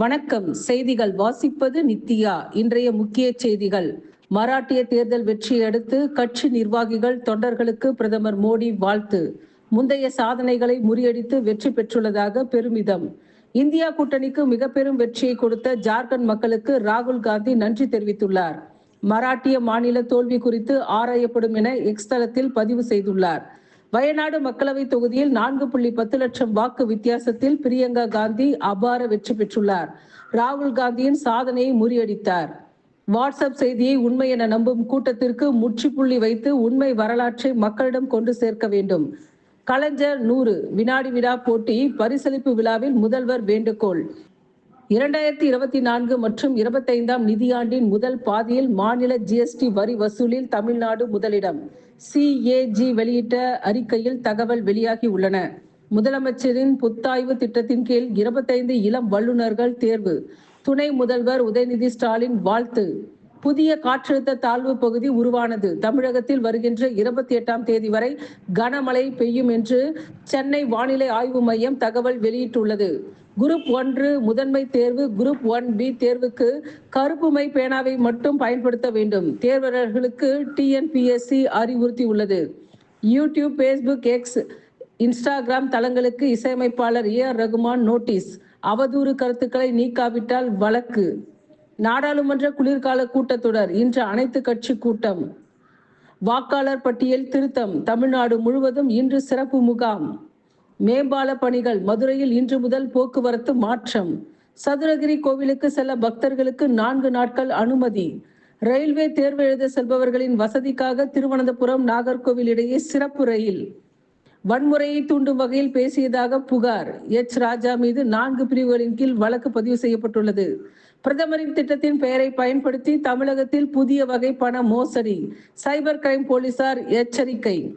வணக்கம். செய்திகள் வாசிப்பது நித்யா. இன்றைய முக்கிய செய்திகள். மராட்டிய தேர்தல் வெற்றியை அடுத்து கட்சி நிர்வாகிகள் தொண்டர்களுக்கு பிரதமர் மோடி வாழ்த்து. முந்தைய சாதனைகளை முறியடித்து வெற்றி பெற்றுள்ளதாக பெருமிதம். இந்தியா கூட்டணிக்கு மிக பெரும் வெற்றியை கொடுத்த ஜார்க்கண்ட் மக்களுக்கு ராகுல் காந்தி நன்றி தெரிவித்துள்ளார். மராட்டிய மாநில தோல்வி குறித்து ஆராயப்படும் என எக்ஸ் தளத்தில் பதிவு செய்துள்ளார். வயநாடு மக்களவை தொகுதியில் நான்கு புள்ளி பத்து லட்சம் வாக்கு வித்தியாசத்தில் பிரியங்கா காந்தி அபார வெற்றி பெற்றுள்ளார். ராகுல் காந்தியின் சாதனையை முறியடித்தார். வாட்ஸ்அப் செய்தியை உண்மை என நம்பும் கூட்டத்திற்கு முற்றுப்புள்ளி வைத்து உண்மை வரலாற்றை மக்களிடம் கொண்டு சேர்க்க வேண்டும். கலைஞர் நூறு வினாடி விழா போட்டி பரிசளிப்பு விழாவில் முதல்வர் வேண்டுகோள். இரண்டாயிரத்தி இருபத்தி நான்கு மற்றும் இருபத்தைந்தாம் நிதியாண்டின் முதல் பாதியில் மாநில ஜிஎஸ்டி வரி வசூலில் தமிழ்நாடு முதலிடம். சிஏஜி வெளியிட்ட அறிக்கையில் தகவல் வெளியாகி உள்ளன. முதலமைச்சரின் புத்தாய்வு திட்டத்தின் கீழ் இருபத்தைந்து இளம் வல்லுநர்கள் தேர்வு. துணை முதல்வர் உதயநிதி ஸ்டாலின் வாழ்த்து. புதிய காற்றழுத்த தாழ்வு பகுதி உருவானது. தமிழகத்தில் வருகின்ற இருபத்தி எட்டாம் தேதி வரை கனமழை பெய்யும் என்று சென்னை வானிலை ஆய்வு மையம் தகவல் வெளியிட்டுள்ளது. குரூப் ஒன்று முதன்மை தேர்வு குரூப் ஒன் பி தேர்வுக்கு கருப்பு மை பேனாவை மட்டும் பயன்படுத்த வேண்டும். தேர்வர்களுக்கு டிஎன்பிஎஸ்சி அறிவுறுத்தியுள்ளது. யூடியூப் ஃபேஸ்புக் எக்ஸ் இன்ஸ்டாகிராம் தளங்களுக்கு இசையமைப்பாளர் ஏ ஆர் ரகுமான் நோட்டீஸ். அவதூறு கருத்துக்களை நீக்காவிட்டால் வழக்கு. நாடாளுமன்ற குளிர்கால கூட்டத்தொடர் இன்று அனைத்து கட்சி கூட்டம். வாக்காளர் பட்டியல் திருத்தம். தமிழ்நாடு முழுவதும் இன்று சிறப்பு முகாம். மேம்பால பணிகள் மதுரையில் இன்று முதல் போக்குவரத்து மாற்றம். சதுரகிரி கோவிலுக்கு செல்ல பக்தர்களுக்கு நான்கு நாட்கள் அனுமதி. ரயில்வே தேர்வு எழுத செல்பவர்களின் வசதிக்காக திருவனந்தபுரம் நாகர்கோவில் இடையே சிறப்பு ரயில். வன்முறையை தூண்டும் வகையில் பேசியதாக புகார். எச். ராஜா மீது நான்கு பிரிவுகளின் கீழ் வழக்கு பதிவு செய்யப்பட்டுள்ளது. பிரதமரின் திட்டத்தின் பெயரை பயன்படுத்தி தமிழகத்தில் புதிய வகை பண மோசடி சைபர் கிரைம் போலீசார் எச்சரிக்கை.